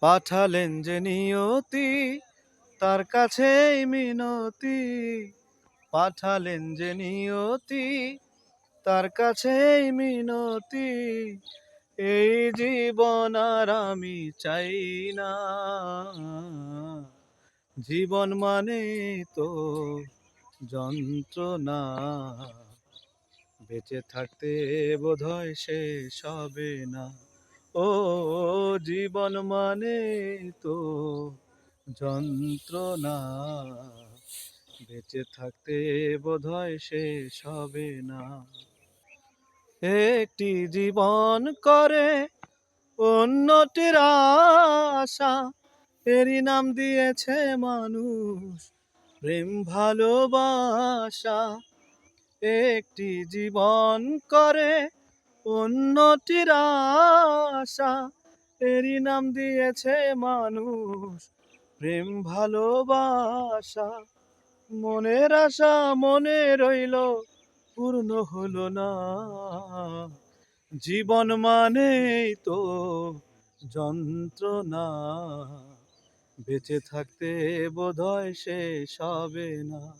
পাঠালেন যে নিয়তি, তার কাছেই মিনতি। পাঠালেন যে নিয়তি, তার কাছেই মিনতি। এই জীবন আর আমি চাই না। জীবন মানে তো যন্ত্রণা। বেঁচে থাকতে বোধহয় শেষ হবে না। ও জীবন মানে তো যন্ত্রণা। বেঁচে থাকতে বোধহয় শেষ হবে না। একটি জীবন করে অন্যটির আশা, এরই নাম দিয়েছে মানুষ প্রেম, ভালোবাসা। একটি জীবন করে অন্যটির আশা এরই নাম দিয়েছে মানুষ। প্রেম ভালোবাসা, মনের আশা মনে রইল, পূর্ণ হলো না। জীবন মানেই তো যন্ত্রণা। বেঁচে থাকতে বোধহয় শেষ হবে না।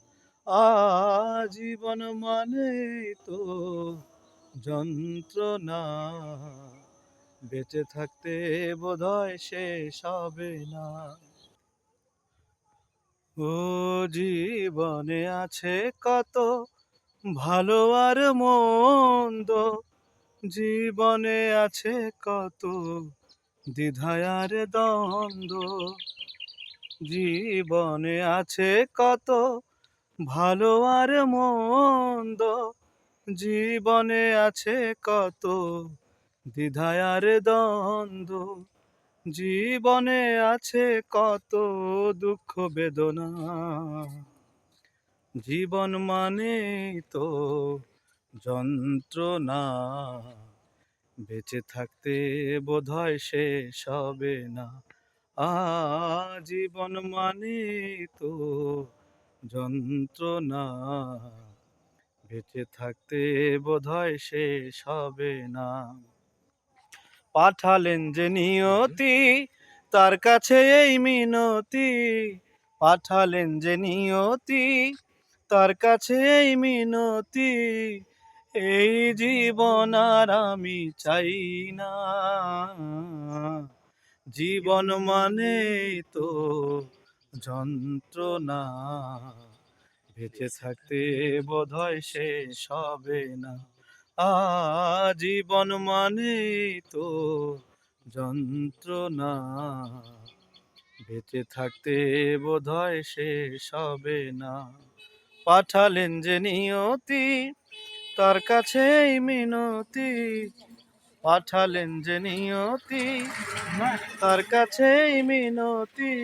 আজীবন মানে তো যন্ত্রণা। বেঁচে থাকতে বোধহয় শেষ হবে না। ও জীবনে আছে কত ভালো আর মন্দ, জীবনে আছে কত দ্বিধায় আর দ্বন্দ্ব, জীবনে আছে কত ভালো আর মন্দ, জীবনে আছে কত দ্বিধায় আর দ্বন্দ্ব, জীবনে আছে কত দুঃখ বেদনা। জীবন মানে তো যন্ত্রণা, বেঁচে থাকতে বোধহয় শেষ হবে না। আ জীবন মানে তো যন্ত্রণা, বেঁচে থাকতে বোধহয় শেষ হবে না। পাঠালেন যে নিয়তি তার কাছে এই মিনতি। পাঠালেন যে নিয়তি তার কাছে এই মিনতি। এই জীবন আর আমি চাই না। জীবন মানে তো যন্ত্রণা। বেঁচে থাকতে বোধহয় শেষ হবে না। আজীবন মানে তো যন্ত্রণা। বেঁচে থাকতে বোধহয় শেষ হবে না। পাঠালেন যে নিয়তি, তার কাছেই মিনতি। পাঠালেন যে নিয়তি, তার কাছেই মিনতি।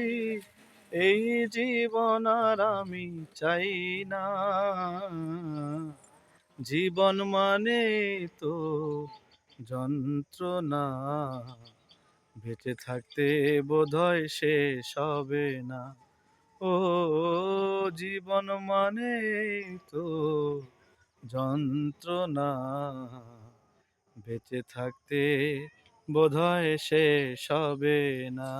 এই জীবন আর আমি চাই না। জীবন মানে তো যন্ত্রণা। বেঁচে থাকতে বোধহয় শেষ হবে না। ও জীবন মানে তো যন্ত্রণা। বেঁচে থাকতে বোধহয় শেষ হবে না।